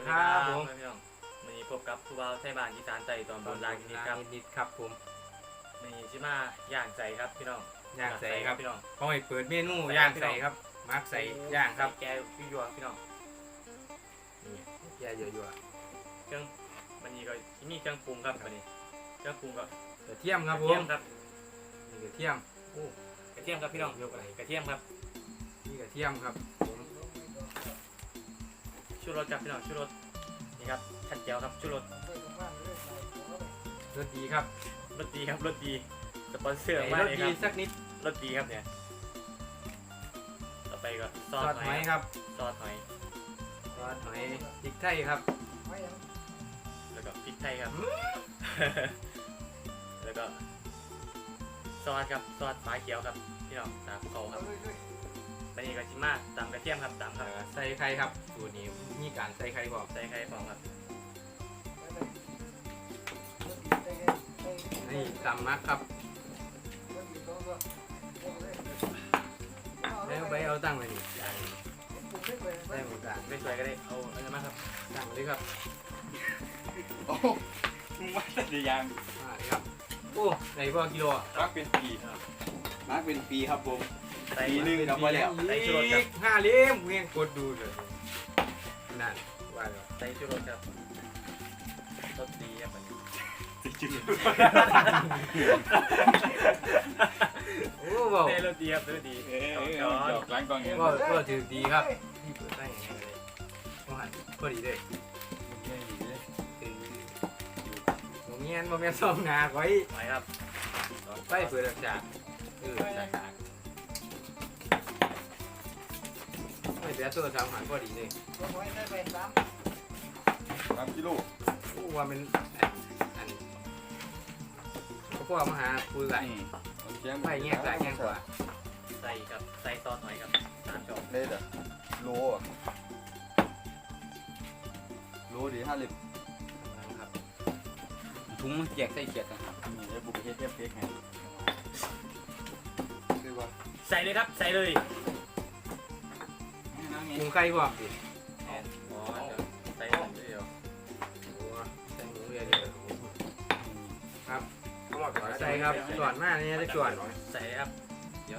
ดีครับผมพี่น้องวันนี้พบกับผู้บ่าวไทยบ้านอีสานใจตอนบนลางนิดครับนิดๆครับผมวันนี้ชิมาย่างใส่ครับพี่น้องย่างใส่ครับพี่น้องเขาให้เปิดเมนูย่างใส่ครับมาร์กใส่ย่างครับแกพี่ยวพี่น้องนี่แย่เยอะเครื่องวันนี้ก็มีเครื่องปรุงครับวันนี้เครื่องปรุงก็ๆกระเทียมครับกผระเทียมมครับนี่กระเทียมโอ้กระเทียมครับพี่น้องยกอะไรกระเทียมครับนี่กระเทียมครับผม ชูรสครับพี่น้องชูรสนี่ครับขัดเจียวครับชูรสรสดีครับรสดีครับรสดีสปอนเซอร์ใส่มารกสเลยดีครับสักนิดรสดีครับเนี่ยต่อไปก็ซซออสสหหออยยคครับรับซอสหอยซอสหอยพริกไทยครับ แล้วก็พริกไทยครับ แล้วก็ซอสครับซอสฟ้าเขียวครับพี่น้องตามเขาครับไปนี่ก็ชิมาตามกระเทียมครับตามครับเอ่อใส่ไข่ครับสูตรนี้ มีการใส่ไข่บอกใส่ไข่ฟองครับนี่ตำมักครับแล้วไปเอาตั้งไว้นี่ย่างได้เหมือนกันไม่สวยก็ได้เอาอันนั้นมาครับตั้งไว้เลยครับโอ้มาแต่ยังมาเลยครับโอ้ไหนบ่กิโลอะรักเป็นปีรักเป็นปีครับผมใส่ปีหนึ่งครับว่าแล้วใส่ชูรสครับอีกห้าเล่มเวียงกดดูเลย นั่นว่าแล้วใส่ชูรสครับรสดีครับอันนี้โอ้บอกใส่รสดีครับรสดีเอ้ยเอาหยช้อนอกล้างกองเงินว่าว่าถือดีครับที่เปิดได้ยังไงเลยว่าหันพอดีเลยคือโมเมียนโมเมียนซองงาไว้ไปครับไปเปิดจากเออจาก เสียตัวสามหันพอดีเลยสามกิโลโอ้ว่ามันอันอันเขาพวกมาหาคุยกันไปแง่กายแง่กว่าใส่ครับใส่ซอสหอยครับสามช้อนเลยเด้อโลอะโลดีห้าลิบครับถุงแจกใส่เขียดนะครับนี่ไอ้บุกเฮ็ดเทียบเค้กให้คือว่าใส่เลยครับ ใส่เลย ปรุงไข่พร้อมดิอ๋อเดี๋ยวใส่อันเดียวโอ้ใส่หมูเดียวเดียวครับใส่ครับส่วนมากนี่จะส่วนใส่เลยครับ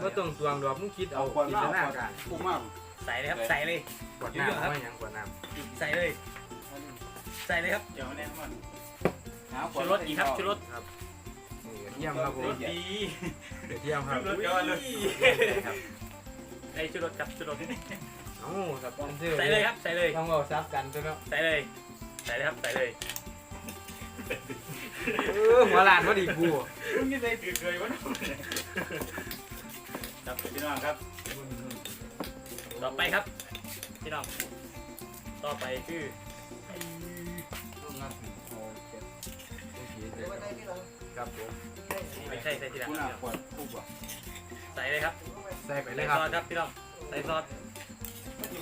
ก็ต้องตวงดอกมึงคิดเอาขวดจินน้ำตนาการพุ่งมากใส่เลยครับใส่เลยขวดน้ำไม่ยังขวดน้ใส่เลย ใส่เลยครับเดี๋ยวแน่นอนชูรสอีกครับชูรสำนี่กระเทียมครับผมรสดีกระเทียมครับรสดีครับใส่ชูรสครับชูรส เอ้าสปอนเซอร์ใส่เลยครับ ใส่เลย ต้องเอาซับกันใช่ไหมใส่เลย ใส่เลยครับ ใส่เลยเออหัวลานพอดีกูมึงนี่ใส่ถือเคยวะครับพี่น้องครับ ต่อไปครับ พี่น้อง ต่อไปคือครับผมไม่ใช่ใส่ทีหลังคุณครับอะขวดทุกว่ะใส่เลยครับ ใส่ไปเลใส่ยซครับอสครับพี่น้อง ใส่ซอสไม่คิด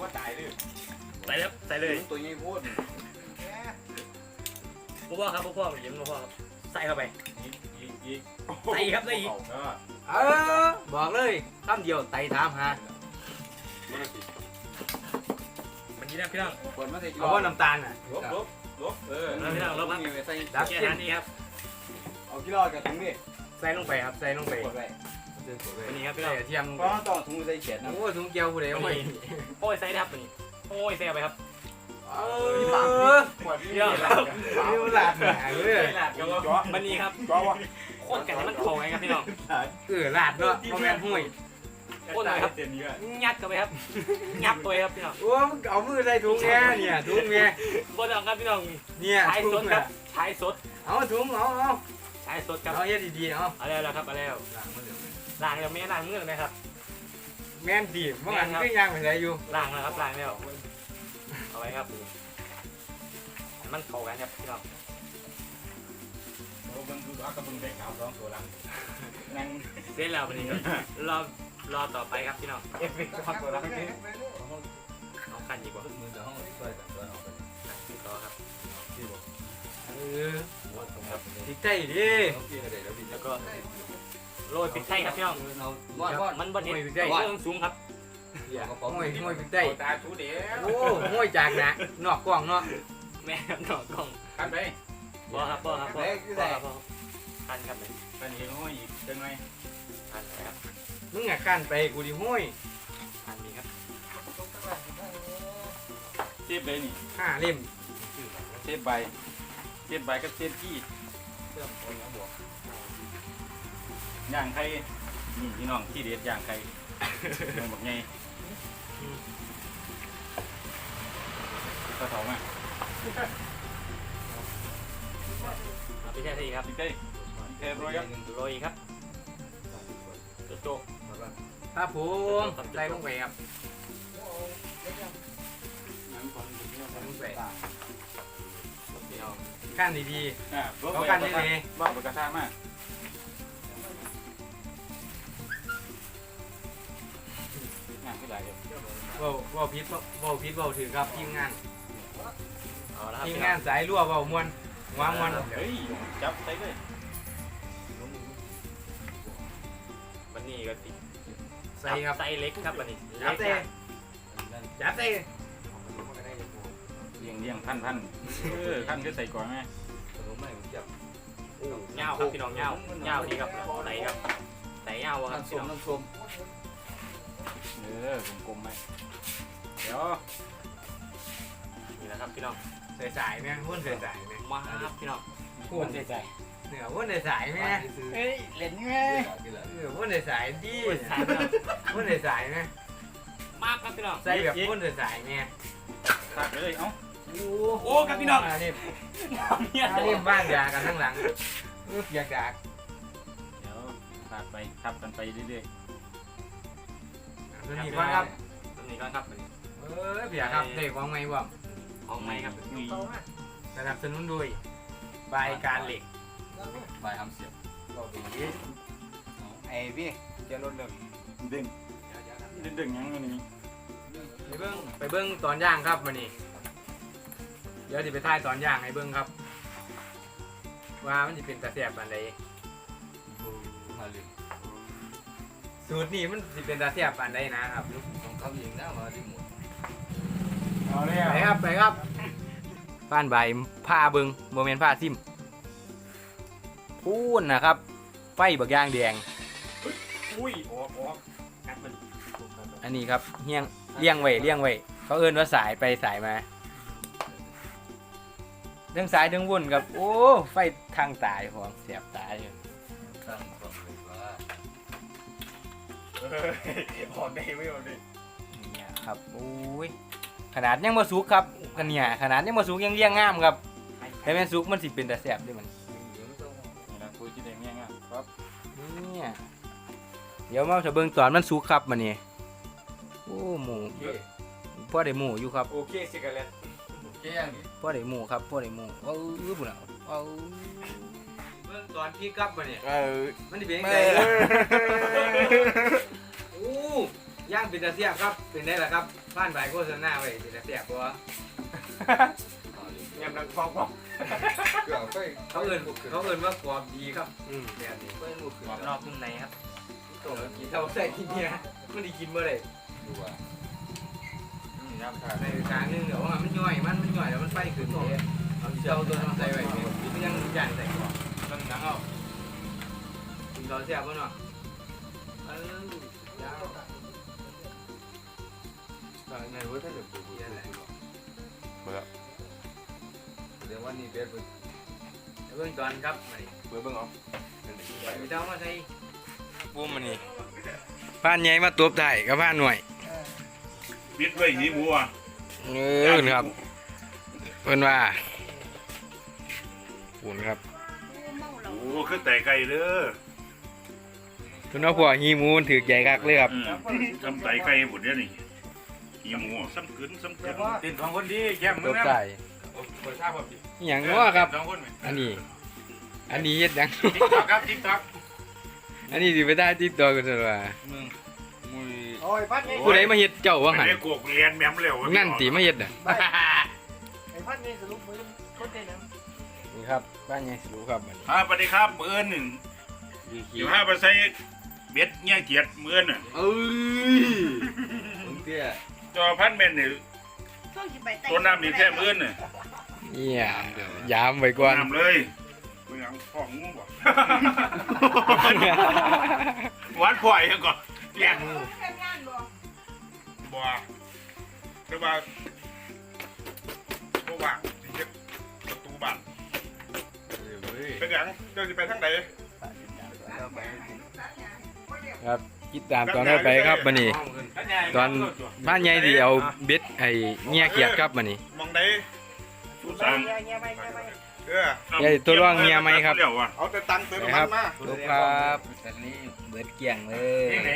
ว่าตายเลยใส่เลยครับใส่เลยตัวนี้พูดพ่อพ่อครับพ่อพ่อยิ้มพ่อพ่อครับใส่เข้าไปยิกยิกยิกใส่ครับใส่อีกเออบอกเลยคำเดียวไต่ถามหามันนี้นะพี่น้องขวดมาใส่กิโลเอาว่าน้ำตาลน่ะลบลบลบเออใส่ดับแค่เส้นนั้นนี่ครับเอากิโลกับถุงนี่ใส่ลงไปครับใส่ลงไป ขวดไปวันนี้ครับพี่ใส่น้องกระเทียมเพราะต้องถุงใส่เขียดนะโอ้ถุงเกียวผู้ใดเอาไปโอ้ยใส่ได้ครับนี่โอ้ยใส่เข้าไปครับเออขวดเดี๋ยวนี่มันหลาดหนาเลยมันนี้ครับจ้อวะโคตรกันให้มันโค้งไงครับพี่น้องเออหลาดเนาะโมแมนห้วยโคตรหน่อยครับเต็มนี้อะยัดเข้าไปครับยับตัวครับพี่น้องโอ้มึงเอามือใส่ถุงแง่เนี่ยถุงแง่บนน้องครับพี่น้องเนี่ยใช้สถุดงครัน่ะบใช้สดเอาถุงเอาเอาใช้สดครับเอาเฮ็ดดีๆเอาเอาแล้วแล้วครับเอาแล้ว ล้างแล้วไม่ล้างมือไหมครับแม่นดีบ่งั้นก็ย่างไปไหนอยู่ล้างแล้วครับล้างแล้วเอาไว้ครับให้มันเข้ากันครับพี่น้องโอ้บังคืออักกระบุงเด็กเอาสองตัวลังนั่งเสร็จแล้ววันนี้ก็รอรอต่อไปครับพี่น้องเอฟเฟกต์ครับตัวละนี่เอาคันดีกว่ามือจะห้องช่วยกันช่วยออกไปต่อครับเออติดใจดิโอเคเลยแล้วพี่แล้วก็ โรยพริกไทยครับพี่น้องเราว่าว่ามันบนเห็ดโรยพริกไทยเครื่องสูงครับเดี๋ยวห้อยห้อยไปได้ตาชูเดียวโอ้ห้อยจากนะนอกกล้องเนาะแม่ครับนอกกล้องคันไปบ่ครับบ่ครับบ่บ่ครับบ่คันครับเลยคันนี้ห้อยอีกจังไงคันครับมึงอะขั้นไปกูดิห้อยคันนี้ครับเทียบเลยนี่ห้าเล่มเทียบใบเทียบใบกับเทียบขี้ ย่างไข่นี่พี่น้องที่เด็ดย่างไข่ยังบอกไงก็เถามาเอาพี่แท้ที่ครับพี่เต้เทปร้อยครับโรยครับโจโจครับผมใส่ลงไปครับใส่ลงไปพี่น้องขั้นดีอ่าๆเขาขั้นดีบ้าปกระทะมาก งานที่ไหนครับๆเว้าเว้าพิษเว้าพิษเว้าถือครับทีมงานเอาละครับทีมพี่งานสายรั่วเว้ามวนวางมวนเฮ้ยจับใส่เลยวันนี้ก็ติใส่ครับไซส์เล็กครับวันนี้จับเต้เล็กจับเต้เลี้ยงเลี้ยงพันพันเออพันก็ใส่ก่อนไหมเงาครับพี่น้องเงาเงาดีครับใสครับใสเงาครับพี่น้อง เออกลมๆไหมเดี๋ยวนี่แหละครับพี่น้องใส่สายไหมม้วนใส่สายไหมมาครับพี่น้องม้วนใส่ใส่เหนือม้วนใส่สายไหมเฮ้ยเล่นไงเออม้วนใส่สายดีโอ้ยสายพี่น้องม้วนใส่สายไหมมากครับพี่น้องใส่แบบม้วนใส่สายไงขาดไปเลยเอ้าโอ้ครับพี่น้องอันนี้เนี่ยอันนี้บ้านยากันทั้งหลังเอออยากจากเดี๋ยวขาดไปทับกันไปเรื่อย ตัวนี้ก่อนครับตัวนี้ก่อนครับวันนี้เออเบียร์ครับเด็กของไม่บ่ของใหม่ครับๆมีสนับสนุนโดยบายการเหล็กบายทำเสียบไอ้พี่เจ้ารถเดิมดึงดึงๆยังไงนี่ไปเบิ้งไปเบิ้งตอนย่างครับวันนี้ เดี๋ยวจะไปถ่ายตอนย่างให้เบิ้งครับ ว่ามันจะเป็นตะแสบอันใดมาลืม สูตรนี้มันจะเป็นตะแสบอันใดนะครับของเขาเองนะมาที่หมดเอาเลยไปครับไปครับบ้านใบผ้าเบิ้งโมเมนผ้าซิมพูนนะครับ ไฟบักย่างแดงอุ้ยออกออกกัดมันอันนี้ครับเฮียงเลี้ยงไว้เลี้ยงไว้เขาเอิ้นว่าสายไปสายมาเรื่องสายเรื่องวุ่นครับ โอ้ไฟทางตายของเสียบตายอยู่ ตั้งความเลยว่าออกได้ไม่ออกได้เนี่ยครับโอ้ยขนาดยังมาสุกครับกันเนี่ยขนาดยังมาสุกยังเลี้ยงงามครับให้แม่นสุกมันสิเป็นแต่แสบด้วยมันนี่นะคุยที่แดงเงี้ยงครับเนี่ยเดี๋ยวมาจะเบิ่งตอนมันสุกครับมันนี่โอ้หมูพ่อได้หมูอยู่ครับโอเคสิกันแล้วเกี้ยงนี่พ่อได้หมูครับพ่อได้หมูเออปุ่นเอาเอาเบิ่งตอนพี่ครับมันนี่เออมันสิเป็นจังไม่ไดล่ะโอ้ ย่างเป็นตาเสียบครับเป็นได้ละครับบ้านใบโฆษณาไว้เป็นตาเสียบบ่วะยำดังฟองฟองเกือบไปเขาเอิ้นเขาเอิ้นว่ากรอบดีครับอืมแบบนี้ไปลูกกรอบนอกนุ่มในครับตัวกินเท่าใส่กินเนี่ยมันได้กินบ่ได้ดูว่านี่ครับในทางหนึงเดี๋ยวว่ามันย่อยมันมันย่อยแล้วมันไฟขึ้นเนี่ยเอาเจ้าตัวนั้นใส่ไว้เนี่ยมันยังย่านใส่กรอบมันหนังเอากินตอนเสียบบ่เนาะเออยาว ตอนนั้นว่าถ้าเกิดปูปูนั่นแหละเดี๋ยววันนี้เบ็ดเบิ่งตอนครับมาดิเบื่อเบิ่งเอาไปเจ้ามาใส่ปุ้มมันนี่บ้านใหญ่มาตัวได้กับบ้านหน่วยปิดไว้หีหมูอะเออครับเพิ่นว่าปุ่นครับโอ้คือแต่ไก่เด้อเพิ่นว่าพวกฮีหมูมันถือใหญ่คักเลยครับอืมทำไต่ไก่หมดเนี่ยนี่ หีหมูอะซ้ำขึ้นซ้ำขึ้นติดสองคนดีแก้มมึตัวงนะใส่เปิดท่าพอดีอหย่างง้อครับ สองคนไหมอันนี้ อันนี้เฮ็ดหยัง ติ๊กต็อกครับติ๊กต็อกอันนี้สิไปได้ติดตัวกันซั่นว่ามึงมุยโอ้ยพัดไงผู้ใดมาเฮ็ดเจ้าว่าไม่หั่นได้โกกเรียนแหมมเร็วนั่นติมาเฮ็ดน่ะไอ้พัดนี่สรุปมือคนเต้นนะนี่ครับบ้านใหญ่สิรู้ครับบัดนี้อ่าสวัสดีครับมื้ออนหนึ่งดีขี้เดี๋ยวห้าไปใส่เบ็ดเงี้ยเกียดมื้ออนน่ะเอ้ยมึงเตเตี้ย จอพันเมนนี่ช่วงสิไปไต่ตัวน้ำนี่แค่มื้อนี่เนี่ยยามไว้ก่อนน้ำเลยเป็นหยังของงูบ่หวานข่อยยังก่อนเลี้ยงทำงานบ่บ่แต่ว่าบ่ว่างสิเฮ็ดประตูบ้านเป็นหยังเจ้าสิไปทางใดครับ คิดตามตอนต่อไปครับบัดนี้ตอนบ้านใหญ่ที่เอาเบ็ดไอ้เงี้ยเขียดครับบัดนี้มองใดสุสานเงี้ยเงี้ยไปเงี้ยไปเออใหญ่ตัวร่องเมียไหมครับเดี๋ยวว่ะเอาแต่ตังค์เติมน้ำมันมาครับอันนี้เบิดเกี่ยงเลยนี่ไหน